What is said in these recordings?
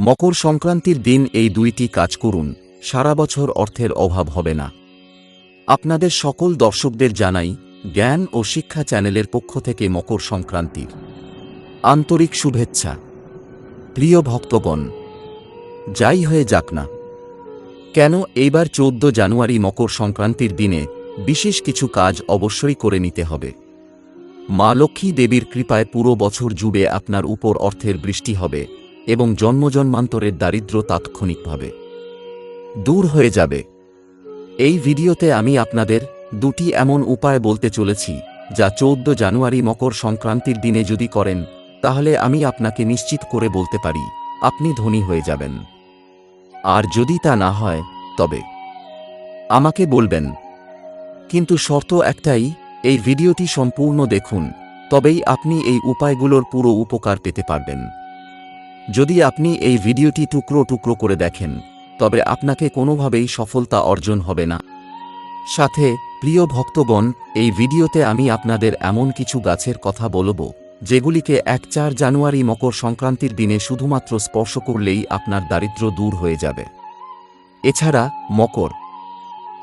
মকর সংক্রান্তির দিন এই দুইটি কাজ করুন, সারা বছর অর্থের অভাব হবে না। আপনাদের সকল দর্শকদের জানাই, জ্ঞান ও শিক্ষা চ্যানেলের পক্ষ থেকে মকর সংক্রান্তির আন্তরিক শুভেচ্ছা। প্রিয় ভক্তগণ, যাই হয়ে যাক না। কেন এইবার চৌদ্দ জানুয়ারি মকর সংক্রান্তির দিনে বিশেষ কিছু কাজ অবশ্যই করে নিতে হবে। মা লক্ষ্মী দেবীর কৃপায় পুরো বছর জুড়ে আপনার উপর অর্থের বৃষ্টি হবে। এবং জন্মজন্মান্তরের দারিদ্র তাৎক্ষণিকভাবে দূর হয়ে যাবে। এই ভিডিওতে আমি আপনাদের দুটি এমন উপায় বলতে চলেছি, যা চৌদ্দ জানুয়ারি মকর সংক্রান্তির দিনে যদি করেন, তাহলে আমি আপনাকে নিশ্চিত করে বলতে পারি, আপনি ধনী হয়ে যাবেন। আর যদি তা না হয়, তবে আমাকে বলবেন। কিন্তু শর্ত একটাই, এই ভিডিওটি সম্পূর্ণ দেখুন, তবেই আপনি এই উপায়গুলোর পুরো উপকার পেতে পারবেন। যদি আপনি এই ভিডিওটি টুকরো টুকরো করে দেখেন, তবে আপনাকে কোনোভাবেই সফলতা অর্জন হবে না। সাথে, প্রিয় ভক্তগণ, এই ভিডিওতে আমি আপনাদের এমন কিছু গাছের কথা বলব, যেগুলিকে এক চার জানুয়ারি মকর সংক্রান্তির দিনে শুধুমাত্র স্পর্শ করলেই আপনার দারিদ্র্য দূর হয়ে যাবে। এছাড়া, মকর।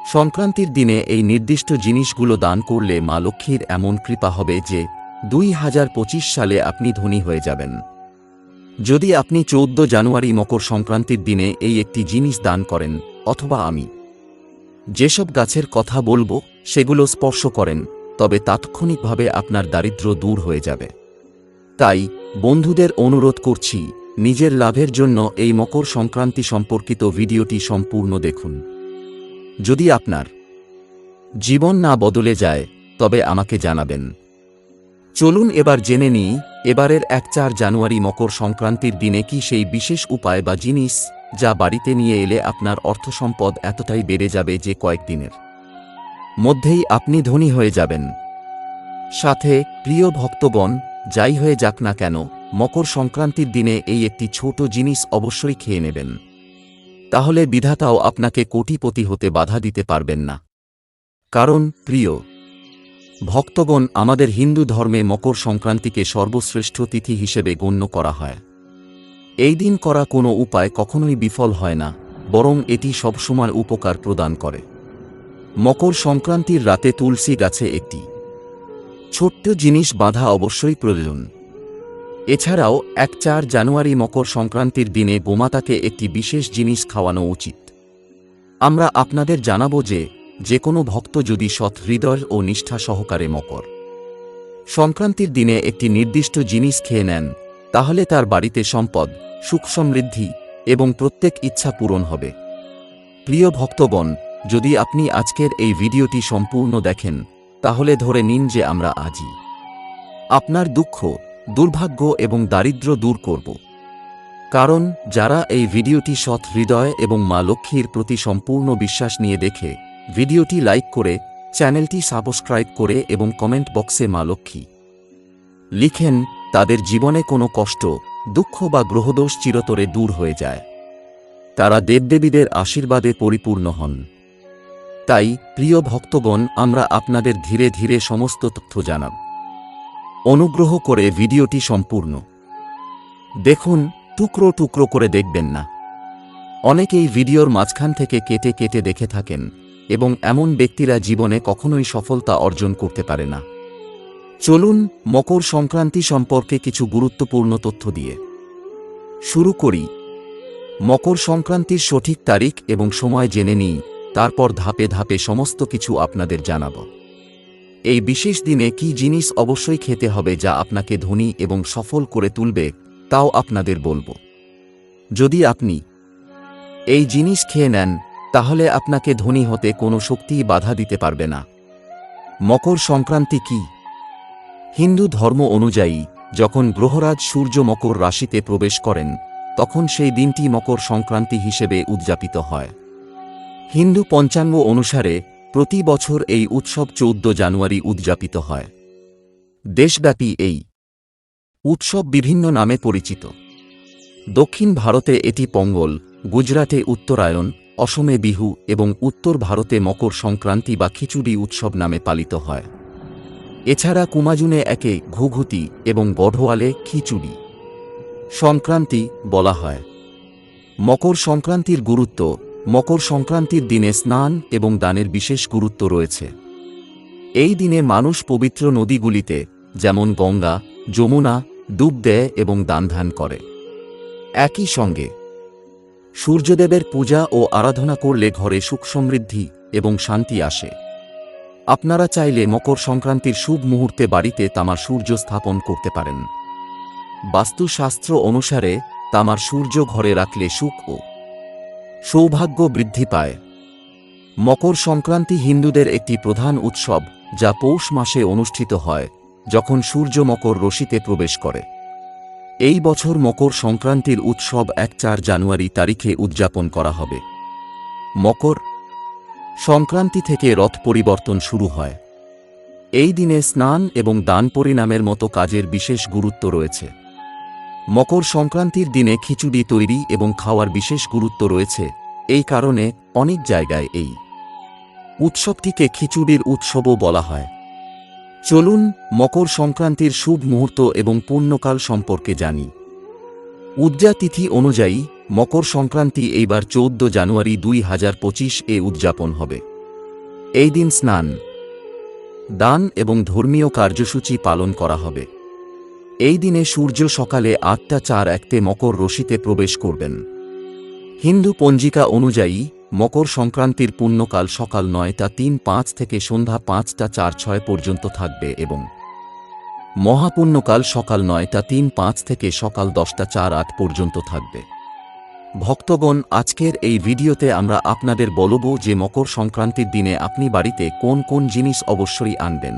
সংক্রান্তির দিনে এই নির্দিষ্ট জিনিসগুলো দান করলে মা লক্ষ্মীর এমন কৃপা হবে যে, দুই হাজার পঁচিশ সালে আপনি ধনী হয়ে যাবেন। যদি আপনি চৌদ্দ জানুয়ারি মকর সংক্রান্তির দিনে এই একটি জিনিস দান করেন, অথবা আমি। যেসব গাছের কথা বলব, সেগুলো স্পর্শ করেন, তবে তাৎক্ষণিকভাবে আপনার দারিদ্র্য দূর হয়ে যাবে। তাই, বন্ধুদের অনুরোধ করছি, নিজের লাভের জন্য এই মকর সংক্রান্তি সম্পর্কিত ভিডিওটি সম্পূর্ণ দেখুন। যদি আপনার জীবন না বদলে যায়, তবে আমাকে জানাবেন। চলুন এবার জেনে নিই, এবারের এক চার জানুয়ারি মকর সংক্রান্তির দিনে কি সেই বিশেষ উপায় বা জিনিস যা বাড়িতে নিয়ে এলে আপনার অর্থসম্পদ এতটাই বেড়ে যাবে যে কয়েকদিনের মধ্যেই আপনি ধনী হয়ে যাবেন। সাথে, প্রিয় ভক্তগণ, যাই হয়ে যাক না কেন, মকর সংক্রান্তির দিনে এই একটি ছোট জিনিস অবশ্যই খেয়ে নেবেন। তাহলে বিধাতাও আপনাকে কোটিপতি হতে বাধা দিতে পারবেন না। কারণ, প্রিয় ভক্তগণ আমাদের হিন্দু ধর্মে মকর সংক্রান্তিকে সর্বশ্রেষ্ঠ তিথি হিসেবে গণ্য করা হয়। এই দিন করা কোনো উপায় কখনোই বিফল হয় না, বরং এটি সবসময় উপকার প্রদান করে। মকর সংক্রান্তির রাতে তুলসী গাছে একটি ছোট্ট জিনিস বাঁধা অবশ্যই প্রয়োজন। এছাড়াও এক চার জানুয়ারি মকর সংক্রান্তির দিনে গোমাতাকে একটি বিশেষ জিনিস খাওয়ানো উচিত। আমরা আপনাদের জানাব যে যে কোনো ভক্ত যদি সৎ হৃদয় ও নিষ্ঠা সহকারে মকর। সংক্রান্তির দিনে একটি নির্দিষ্ট জিনিস খেয়ে নেন, তাহলে তার বাড়িতে সম্পদ, সুখ সমৃদ্ধি এবং প্রত্যেক ইচ্ছা পূরণ হবে। প্রিয় ভক্তগণ, যদি আপনি আজকের এই ভিডিওটি সম্পূর্ণ দেখেন, তাহলে ধরে নিন যে আমরা আজই আপনার দুঃখ, দুর্ভাগ্য এবং দারিদ্র্য দূর করব। কারণ যারা এই ভিডিওটি সৎ হৃদয় এবং মা লক্ষ্মীর প্রতি সম্পূর্ণ বিশ্বাস নিয়ে দেখে ভিডিওটি লাইক করে চ্যানেলটি সাবস্ক্রাইব করে এবং কমেন্ট বক্সে মা লক্ষ্মী। লিখেন, তাদের জীবনে কোনো কষ্ট, দুঃখ বা গ্রহদোষ চিরতরে দূর হয়ে যায়। তারা দেবদেবীদের আশীর্বাদে পরিপূর্ণ হন। তাই, প্রিয় ভক্তগণ, আমরা আপনাদের ধীরে ধীরে সমস্ত তথ্য জানাব। অনুগ্রহ করে ভিডিওটি সম্পূর্ণ দেখুন, টুকরো টুকরো করে দেখবেন না। অনেকেই ভিডিওর মাঝখান থেকে কেটে কেটে দেখে থাকেন। এবং এমন ব্যক্তিরা জীবনে কখনোই সফলতা অর্জন করতে পারে না। চলুন মকর সংক্রান্তি সম্পর্কে কিছু গুরুত্বপূর্ণ তথ্য দিয়ে। শুরু করি। মকর সংক্রান্তির সঠিক তারিখ এবং সময় জেনে নিই, তারপর ধাপে ধাপে সমস্ত কিছু আপনাদের জানাব। এই বিশেষ দিনে কি জিনিস অবশ্যই খেতে হবে যা আপনাকে ধনী এবং সফল করে তুলবে, তাও আপনাদের বলব। যদি আপনি এই জিনিস খেয়ে নেন তাহলে আপনাকে ধনী হতে কোনো শক্তিই বাধা দিতে পারবে না। মকর সংক্রান্তি কি? হিন্দু ধর্ম অনুযায়ী, যখন গ্রহরাজ সূর্য মকর রাশিতে প্রবেশ করেন, তখন সেই দিনটি মকর সংক্রান্তি হিসেবে উদযাপিত হয়। হিন্দু পঞ্চাঙ্গ অনুসারে, প্রতি বছর এই উৎসব চৌদ্দ জানুয়ারি উদযাপিত হয়। দেশব্যাপী এই উৎসব বিভিন্ন নামে পরিচিত। দক্ষিণ ভারতে এটি পঙ্গল, গুজরাটে উত্তরায়ণ অসমে বিহু এবং উত্তর ভারতে মকর সংক্রান্তি বা খিচুড়ি উৎসব নামে পালিত হয়। এছাড়া কুমাজুনে একে ঘুঘুতি এবং গঢ়োয়ালে খিচুড়ি সংক্রান্তি বলা হয়। মকর সংক্রান্তির গুরুত্ব, মকর সংক্রান্তির দিনে স্নান এবং দানের বিশেষ গুরুত্ব রয়েছে। এই দিনে মানুষ পবিত্র নদীগুলিতে, যেমন গঙ্গা, যমুনা ডুব দেয় এবং দান দানধান করে। একই সঙ্গে সূর্যদেবের পূজা ও আরাধনা করলে ঘরে সুখ সমৃদ্ধি এবং শান্তি আসে। আপনারা চাইলে মকর সংক্রান্তির শুভ মুহূর্তে বাড়িতে তামার সূর্য স্থাপন করতে পারেন। বাস্তুশাস্ত্র অনুসারে, তামার সূর্য ঘরে রাখলে সুখ ও সৌভাগ্য বৃদ্ধি পায়। মকর সংক্রান্তি হিন্দুদের একটি প্রধান উৎসব, যা পৌষ মাসে অনুষ্ঠিত হয়, যখন সূর্য মকর রশিতে প্রবেশ করে। এই বছর মকর সংক্রান্তির উৎসব এক চার জানুয়ারি তারিখে উদযাপন করা হবে। মকর সংক্রান্তি থেকে রথ পরিবর্তন শুরু হয়। এই দিনে স্নান এবং দান পরিণামের মতো কাজের বিশেষ গুরুত্ব রয়েছে। মকর সংক্রান্তির দিনে খিচুড়ি তৈরি এবং খাওয়ার বিশেষ গুরুত্ব রয়েছে। এই কারণে অনেক জায়গায় এই উৎসবটিকে খিচুড়ির উৎসবও বলা হয়। চলুন মকর সংক্রান্তির শুভ মুহূর্ত এবং পুণ্যকাল সম্পর্কে জানি। উজ্জা তিথি অনুযায়ী, মকর সংক্রান্তি এইবার চৌদ্দ জানুয়ারি দুই হাজার পঁচিশ এ উদযাপন হবে। এই দিন স্নান, দান এবং ধর্মীয় কার্যসূচি পালন করা হবে। এই দিনে সূর্য সকালে আটটা চার একতে মকর রশিতে প্রবেশ করবেন। হিন্দু পঞ্জিকা অনুযায়ী মকর সংক্রান্তির পুণ্যকাল সকাল নয়টা তিন পাঁচ থেকে সন্ধ্যা পাঁচটা চার ছয় পর্যন্ত থাকবে এবং মহাপুণ্যকাল সকাল নয়টা তিন পাঁচ থেকে সকাল দশটা চার আট পর্যন্ত থাকবে। ভক্তগণ, আজকের এই ভিডিওতে আমরা আপনাদের বলব যে মকর সংক্রান্তির দিনে আপনি বাড়িতে কোন কোন জিনিস অবশ্যই আনবেন।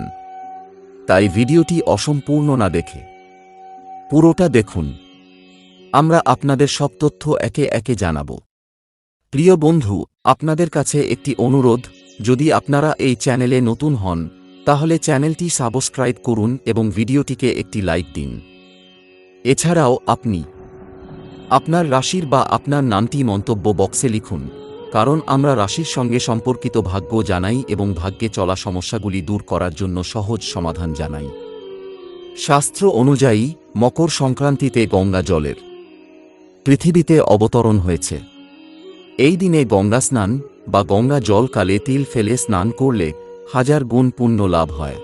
তাই ভিডিওটি অসম্পূর্ণ না দেখে পুরোটা দেখুন। আমরা আপনাদের সব তথ্য একে একে জানাব। প্রিয় বন্ধু, আপনাদের কাছে একটি অনুরোধ, যদি আপনারা এই চ্যানেলে নতুন হন, তাহলে চ্যানেলটি সাবস্ক্রাইব করুন এবং ভিডিওটিকে একটি লাইক দিন। এছাড়াও আপনি আপনার রাশির বা আপনার নামটি মন্তব্য বক্সে লিখুন, কারণ আমরা রাশির সঙ্গে সম্পর্কিত ভাগ্য জানাই এবং ভাগ্যে চলা সমস্যাগুলি দূর করার জন্য সহজ সমাধান জানাই। শাস্ত্র অনুযায়ী, মকর সংক্রান্তিতে গঙ্গা জলের পৃথিবীতে অবতরণ হয়েছে। এই দিনে গঙ্গা স্নান বা গঙ্গা জল কালে তিল ফেলে স্নান করলে হাজার গুণ পুণ্য লাভ হয়।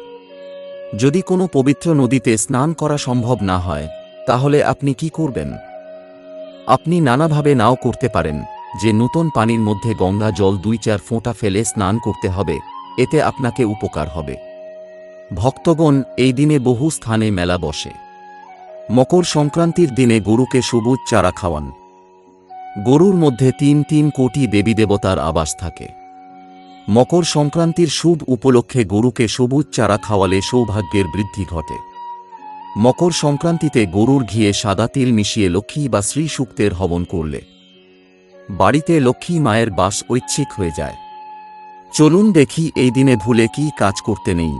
যদি কোনো পবিত্র নদীতে স্নান করা সম্ভব না হয়, তাহলে আপনি কি করবেন? আপনি নানাভাবে নাও করতে পারেন, যে নূতন পানির মধ্যে গঙ্গা জল দুই চার ফোঁটা ফেলে স্নান করতে হবে, এতে আপনাকে উপকার হবে। ভক্তগণ এই দিনে বহু স্থানে মেলা বসে। মকর সংক্রান্তির দিনে গরুকে সবুজ চারা খাওয়ান। গরুর মধ্যে তিন তিন কোটি দেবী দেবতার আবাস থাকে। মকর সংক্রান্তির শুভ উপলক্ষে গরুকে সবুজ চারা খাওয়ালে সৌভাগ্যের বৃদ্ধি ঘটে। মকর সংক্রান্তিতে গরুর ঘিয়ে সাদা তিল মিশিয়ে লক্ষ্মী বা শ্রী সূক্তের হবন করলে। বাড়িতে লক্ষ্মী মায়ের বাস ঐচ্ছিক হয়ে যায়। চলুন দেখি এই দিনে ভুলে কি কাজ করতে নেই।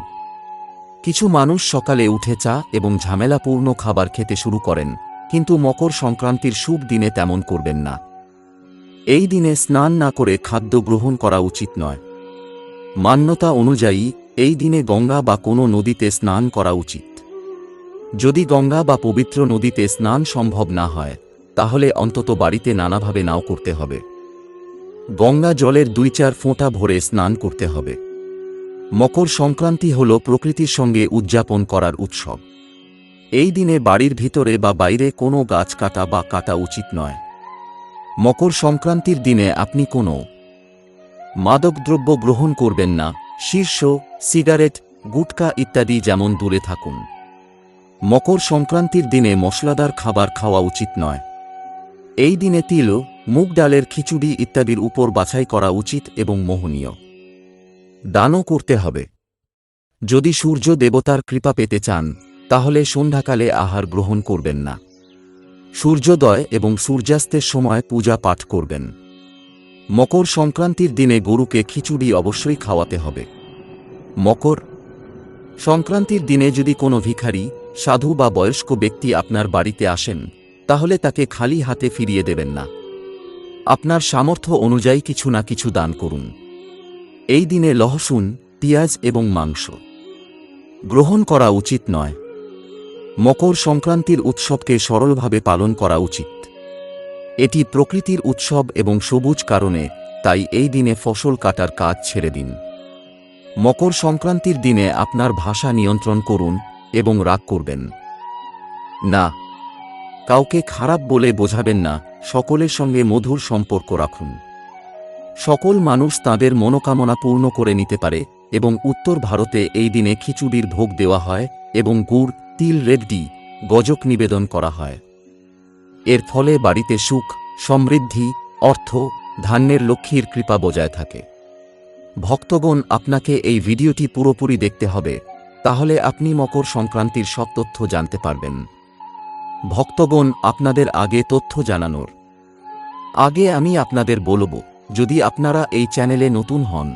কিছু মানুষ সকালে উঠে চা এবং ঝামেলাপূর্ণ খাবার খেতে শুরু করেন। কিন্তু মকর সংক্রান্তির শুভ দিনে তেমন করবেন না। এই দিনে স্নান না করে খাদ্য গ্রহণ করা উচিত নয়। মান্যতা অনুযায়ী এই দিনে গঙ্গা বা কোনো নদীতে স্নান করা উচিত। যদি গঙ্গা বা পবিত্র নদীতে স্নান সম্ভব না হয়, তাহলে অন্তত বাড়িতে নানাভাবে নাও করতে হবে। গঙ্গা জলের দুই চার ফোঁটা ভরে স্নান করতে হবে। মকর সংক্রান্তি হল প্রকৃতির সঙ্গে উদযাপন করার উৎসব। এই দিনে বাড়ির ভিতরে বা বাইরে কোনো গাছ কাটা বা কাটা উচিত নয়। মকর সংক্রান্তির দিনে আপনি কোনো মাদকদ্রব্য গ্রহণ করবেন না, শীর্ষ, সিগারেট, গুটকা ইত্যাদি যেমন দূরে থাকুন। মকর সংক্রান্তির দিনে মশলাদার খাবার খাওয়া উচিত নয়। এই দিনে তিল, মুগ ডালের খিচুড়ি ইত্যাদির উপর বাছাই করা উচিত এবং মোহনীয়। দানও করতে হবে। যদি সূর্য দেবতার কৃপা পেতে চান তাহলে সন্ধ্যাকালে আহার গ্রহণ করবেন না। সূর্যোদয় এবং সূর্যাস্তের সময় পূজা পাঠ করবেন। মকর সংক্রান্তির দিনে গরুকে খিচুড়ি অবশ্যই খাওয়াতে হবে। মকর সংক্রান্তির দিনে যদি কোনো ভিখারি, সাধু বা বয়স্ক ব্যক্তি আপনার বাড়িতে আসেন, তাহলে তাকে খালি হাতে ফিরিয়ে দেবেন না। আপনার সামর্থ্য অনুযায়ী কিছু না কিছু দান করুন। এই দিনে লহসুন, পেঁয়াজ এবং মাংস। গ্রহণ করা উচিত নয়। মকর সংক্রান্তির উৎসবকে সরলভাবে পালন করা উচিত। এটি প্রকৃতির উৎসব এবং সবুজ কারণে, তাই এই দিনে ফসল কাটার কাজ ছেড়ে দিন। মকর সংক্রান্তির দিনে আপনার ভাষা নিয়ন্ত্রণ করুন এবং রাগ করবেন। না, কাউকে খারাপ বলে বোঝাবেন না, সকলের সঙ্গে মধুর সম্পর্ক রাখুন। সকল মানুষ তাদের মনোকামনা পূর্ণ করে নিতে পারে এবং উত্তর ভারতে এই দিনে খিচুড়ির ভোগ দেওয়া হয় এবং গুড় তিল রেড্ডি গজক নিবেদন করা হয়। এর ফলে বাড়িতে সুখ, সমৃদ্ধি, অর্থ, ধান্যের লক্ষ্মীর কৃপা বজায় থাকে। ভক্তগণ, আপনাকে এই ভিডিওটি পুরোপুরি দেখতে হবে, তাহলে আপনি মকর সংক্রান্তির সব তথ্য জানতে পারবেন। ভক্তগণ, আপনাদের আগে তথ্য জানানোর। আগে আমি আপনাদের বলব, যদি আপনারা এই চ্যানেলে নতুন হন,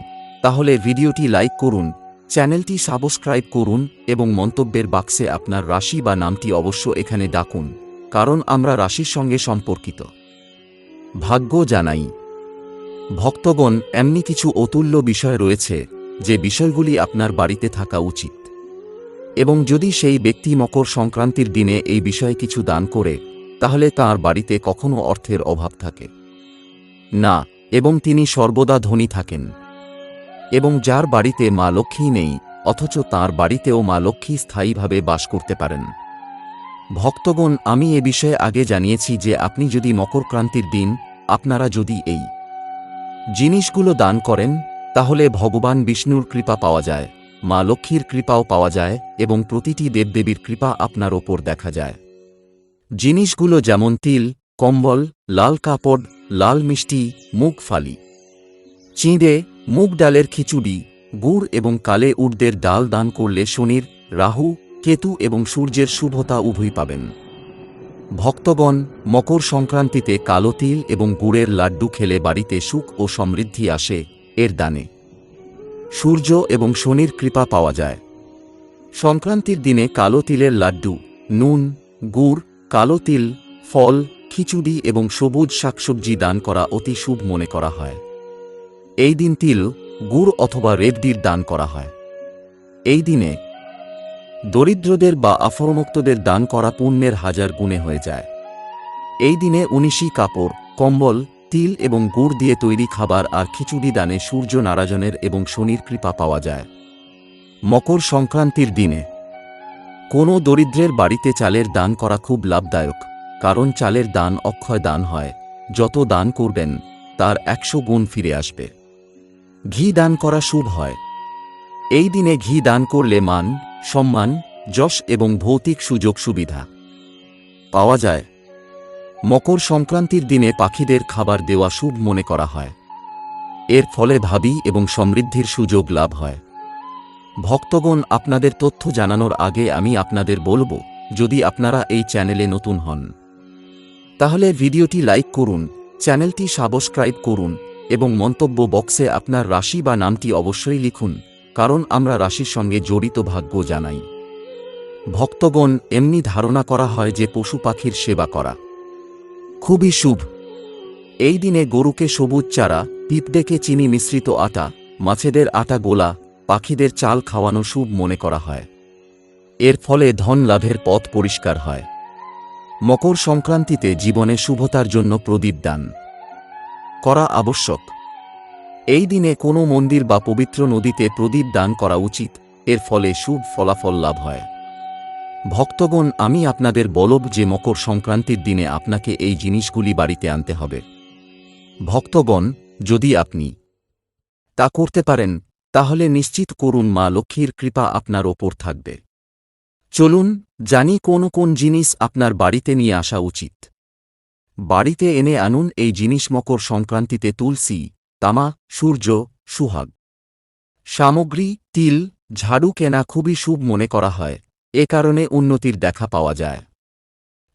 তাহলে ভিডিওটি লাইক করুন চ্যানেলটি সাবস্ক্রাইব করুন এবং মন্তব্যের বাক্সে আপনার রাশি বা নামটি অবশ্য এখানে ডাকুন, কারণ আমরা রাশির সঙ্গে সম্পর্কিত। ভাগ্য জানাই। ভক্তগণ, এমনি কিছু অতুল্য বিষয় রয়েছে, যে বিষয়গুলি আপনার বাড়িতে থাকা উচিত। এবং যদি সেই ব্যক্তি মকর সংক্রান্তির দিনে এই বিষয়ে কিছু দান করে, তাহলে তার বাড়িতে কখনো অর্থের অভাব থাকে। না, এবং তিনি সর্বদা ধনী থাকেন। এবং যার বাড়িতে মা লক্ষ্মী নেই, অথচ তার বাড়িতেও মা লক্ষ্মী স্থায়ীভাবে বাস করতে পারেন। ভক্তগণ, আমি এ বিষয়ে আগে জানিয়েছি যে আপনি যদি মকরক্রান্তির দিন, আপনারা যদি এই জিনিসগুলো দান করেন, তাহলে ভগবান বিষ্ণুর কৃপা পাওয়া যায়, মা লক্ষ্মীর কৃপাও পাওয়া যায় এবং প্রতিটি দেবদেবীর কৃপা আপনার ওপর দেখা যায়। জিনিসগুলো যেমন তিল, কম্বল, লাল কাপড়, লাল মিষ্টি, মুগ ফালি, চিঁড়ে মুগ ডালের খিচুড়ি, গুড় এবং কালে উর্দের ডাল দান করলে শনির, রাহু, কেতু এবং সূর্যের শুভতা উভয় পাবেন। ভক্তগণ, মকর সংক্রান্তিতে কালো তিল এবং গুড়ের লাড্ডু খেলে বাড়িতে সুখ ও সমৃদ্ধি আসে, এর দানে। সূর্য এবং শনির কৃপা পাওয়া যায়। সংক্রান্তির দিনে কালো তিলের লাড্ডু, নুন, গুড়, কালো তিল, ফল, খিচুড়ি এবং সবুজ শাকসবজি দান করা অতি শুভ মনে করা হয়। এই দিন তিল গুড় অথবা রেডডির দান করা হয়। এই দিনে দরিদ্রদের বা আফরমুক্তদের দান করা পুণ্যের হাজার গুণে হয়ে যায়। এই দিনে উনিশি কাপড়, কম্বল, তিল এবং গুড় দিয়ে তৈরি খাবার আর খিচুড়ি দানে সূর্য নারাজনের এবং শনির কৃপা পাওয়া যায়। মকর সংক্রান্তির দিনে কোনো দরিদ্রের বাড়িতে চালের দান করা খুব লাভদায়ক, কারণ চালের দান অক্ষয় দান হয়, যত দান করবেন, তার একশো গুণ ফিরে আসবে। ঘি দান করা শুভ হয়। এই দিনে ঘি দান করলে মান, সম্মান, যশ এবং ভৌতিক সুযোগ সুবিধা। পাওয়া যায়। মকর সংক্রান্তির দিনে পাখিদের খাবার দেওয়া শুভ মনে করা হয়। এর ফলে ভাবি এবং সমৃদ্ধির সুযোগ লাভ হয়। ভক্তগণ, আপনাদের তথ্য জানানোর আগে আমি আপনাদের বলব, যদি আপনারা এই চ্যানেলে নতুন হন। তাহলে ভিডিওটি লাইক করুন, চ্যানেলটি সাবস্ক্রাইব করুন এবং মন্তব্য বক্সে আপনার রাশি বা নামটি অবশ্যই লিখুন, কারণ আমরা রাশির সঙ্গে জড়িত ভাগ্য জানাই। ভক্তগণ, এমনি ধারণা করা হয় যে পশু পাখির সেবা করা। খুবই শুভ। এই দিনে গরুকে সবুজ চারা, পিঁপড়েকে চিনি মিশ্রিত আটা, মাছেদের আটা গোলা, পাখিদের চাল খাওয়ানো শুভ মনে করা হয়। এর ফলে ধন লাভের পথ পরিষ্কার হয়। মকর সংক্রান্তিতে জীবনে শুভতার জন্য প্রদীপ দান। করা আবশ্যক। এই দিনে কোনো মন্দির বা পবিত্র নদীতে প্রদীপ দান করা উচিত, এর ফলে শুভ ফলাফল লাভ হয়। ভক্তগণ, আমি আপনাদের বলব যে মকর সংক্রান্তির দিনে আপনাকে এই জিনিসগুলি বাড়িতে আনতে হবে। ভক্তগণ, যদি আপনি তা করতে পারেন, তাহলে নিশ্চিত করুন মা লক্ষ্মীর কৃপা আপনার ওপর থাকবে। চলুন, জানি কোন কোন জিনিস আপনার বাড়িতে নিয়ে আসা উচিত। বাড়িতে এনে আনুন এই জিনিস মকর সংক্রান্তিতে তুলসী, তামা, সূর্য, সুহাগ। সামগ্রী, তিল, ঝাড়ু কেনা খুবই শুভ মনে করা হয়, এ কারণে উন্নতির দেখা পাওয়া যায়।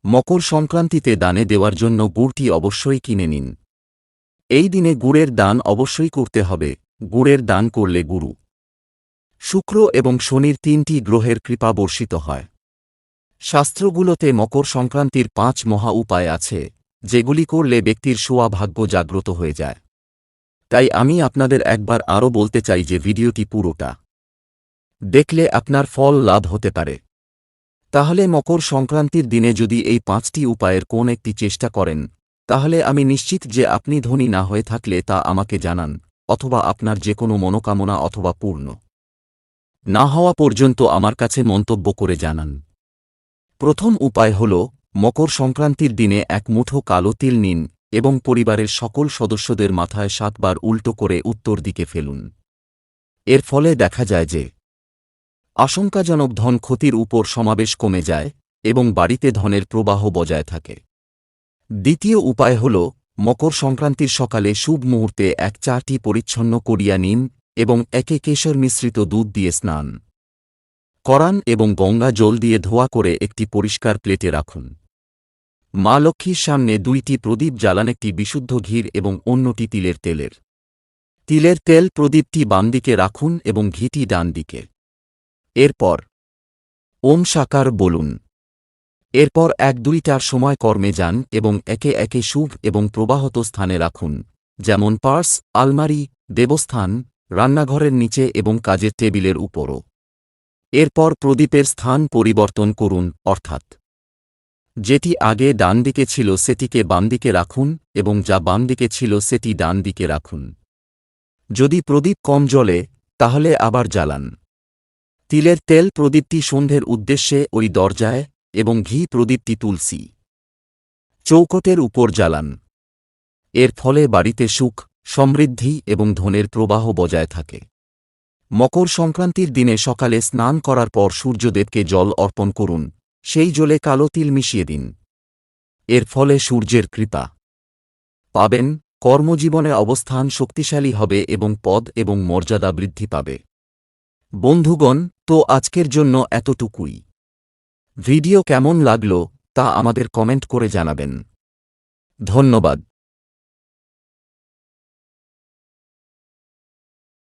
মকর সংক্রান্তিতে দানে দেওয়ার জন্য গুড়টি অবশ্যই কিনে নিন। এই দিনে গুড়ের দান অবশ্যই করতে হবে, গুড়ের দান করলে গুরু। শুক্র এবং শনির তিনটি গ্রহের কৃপা বর্ষিত হয়। শাস্ত্রগুলোতে মকর সংক্রান্তির পাঁচ মহা উপায় আছে। যেগুলি করলে ব্যক্তির সোয়া ভাগ্য জাগ্রত হয়ে যায়। তাই আমি আপনাদের একবার আরও বলতে চাই যে ভিডিওটি পুরোটা দেখলে আপনার ফল লাভ হতে পারে। তাহলে মকর সংক্রান্তির দিনে যদি এই পাঁচটি উপায়ের কোন একটি চেষ্টা করেন, তাহলে আমি নিশ্চিত যে আপনি ধনী না হয়ে থাকলে তা আমাকে জানান, অথবা আপনার যে কোনো মনোকামনা অথবা পূর্ণ। না হওয়া পর্যন্ত আমার কাছে মন্তব্য করে জানান। প্রথম উপায় হল মকর সংক্রান্তির দিনে এক মুঠো কালো তিল নিন এবং পরিবারের সকল সদস্যদের মাথায় সাতবার উল্টো করে উত্তর দিকে ফেলুন। এর ফলে দেখা যায় যে, আশঙ্কাজনক ধন ক্ষতির উপর সমাবেশ কমে যায় এবং বাড়িতে ধনের প্রবাহ বজায় থাকে। দ্বিতীয় উপায় হল, মকর সংক্রান্তির সকালে শুভ মুহূর্তে এক চাটি পরিচ্ছন্ন করিয়া নিন এবং একে কেশর মিশ্রিত দুধ দিয়ে স্নান। করান এবং গঙ্গা জল দিয়ে ধোয়া করে একটি পরিষ্কার প্লেটে রাখুন। মা লক্ষ্মীর সামনে দুইটি প্রদীপ জ্বালান, একটি বিশুদ্ধ ঘির এবং অন্যটি তিলের তেলের। তিলের তেল প্রদীপটি বামদিকে রাখুন এবং ঘিটি ডান দিকে এরপর, ওম সাকার বলুন। এরপর এক দুইটার সময় কর্মে যান এবং একে একে শুভ এবং প্রবাহত স্থানে রাখুন, যেমন পার্স, আলমারি, দেবস্থান, রান্নাঘরের নিচে এবং কাজের টেবিলের উপরও। এরপর প্রদীপের স্থান পরিবর্তন করুন, অর্থাৎ যেটি আগে ডান দিকে ছিল সেটিকে বামদিকে রাখুন এবং যা বামদিকে ছিল সেটি ডান দিকে রাখুন। যদি প্রদীপ কম জ্বলে, তাহলে আবার জ্বালান। তিলের তেল প্রদীপটি সন্ধ্যের উদ্দেশ্যে ওই দরজায় এবং ঘি প্রদীপটি তুলসী চৌকটের উপর জ্বালান। এর ফলে বাড়িতে সুখ, সমৃদ্ধি এবং ধনের প্রবাহ বজায় থাকে। মকর সংক্রান্তির দিনে সকালে স্নান করার পর সূর্যদেবকে জল অর্পণ করুন। সেই জলে কালো তিল মিশিয়ে দিন। এর ফলে সূর্যের কৃপা। পাবেন, কর্মজীবনে অবস্থান শক্তিশালী হবে এবং পদ এবং মর্যাদা বৃদ্ধি পাবে। বন্ধুগণ, তো আজকের জন্য এতটুকুই। ভিডিও কেমন লাগল, তা আমাদের কমেন্ট করে জানাবেন। ধন্যবাদ।